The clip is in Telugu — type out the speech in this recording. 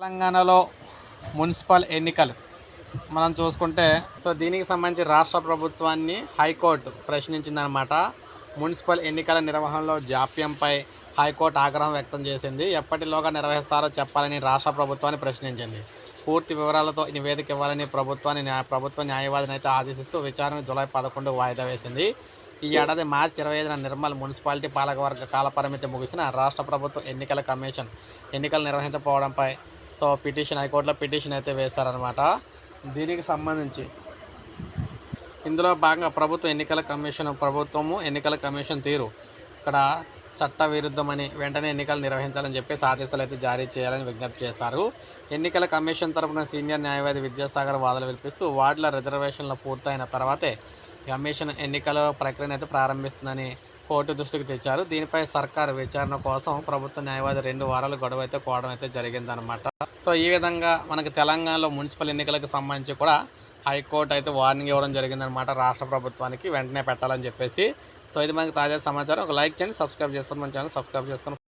తెలంగాణలో మున్సిపల్ ఎన్నికలు. మనం చూసుకుంటే సో దీనికి సంబంధించి రాష్ట్ర ప్రభుత్వాన్ని హైకోర్టు ప్రశ్నించిందనమాట. మున్సిపల్ ఎన్నికల నిర్వహణలో జాప్యంపై హైకోర్టు ఆగ్రహం వ్యక్తం చేసింది. ఎప్పటిలోగా నిర్వహిస్తారో చెప్పాలని రాష్ట్ర ప్రభుత్వాన్ని ప్రశ్నించింది. పూర్తి వివరాలతో నివేదిక ఇవ్వాలని ప్రభుత్వాన్ని న్యాయ ప్రభుత్వ న్యాయవాదిని అయితే ఆదేశిస్తూ విచారణ జూలై పదకొండు వాయిదా వేసింది. ఈ ఏడాది మార్చి ఇరవై ఐదున నిర్మల్ మున్సిపాలిటీ పాలకవర్గ కాలపరిమితి ముగిసిన రాష్ట్ర ప్రభుత్వ ఎన్నికల కమిషన్ ఎన్నికలు నిర్వహించకపోవడంపై సో పిటిషన్ హైకోర్టులో పిటిషన్ అయితే వేశారనమాట దీనికి సంబంధించి ఇందులో భాగంగా ప్రభుత్వ ఎన్నికల కమిషన్ ప్రభుత్వము ఎన్నికల కమిషన్ తీరు. ఇక్కడ చట్ట విరుద్ధమని వెంటనే ఎన్నికలు నిర్వహించాలని చెప్పేసి ఆదేశాలు అయితే జారీ చేయాలని విజ్ఞప్తి చేశారు. ఎన్నికల కమిషన్ తరపున సీనియర్ న్యాయవాది విద్యాసాగర్ వాదనలు వినిపిస్తూ వార్డుల రిజర్వేషన్లు పూర్తయిన తర్వాతే కమిషన్ ఎన్నికల ప్రక్రియను అయితే ప్రారంభిస్తుందని కోర్టు దృష్టికి తెచ్చారు. దీనిపై సర్కారు విచారణ కోసం ప్రభుత్వ న్యాయవాది రెండు వారాలు గడువు అయితే కోవడం అయితే జరిగిందనమాట సో ఈ విధంగా మనకి తెలంగాణలో మున్సిపల్ ఎన్నికలకు సంబంధించి కూడా హైకోర్టు అయితే వార్నింగ్ ఇవ్వడం జరిగిందనమాట రాష్ట్ర ప్రభుత్వానికి. వెంటనే పెట్టాలని చెప్పేసి. సో ఇది మనకి తాజా సమాచారం. ఒక లైక్ చేయండి సబ్స్క్రైబ్ చేసుకొని మన ఛానల్ సబ్స్క్రైబ్ చేసుకొని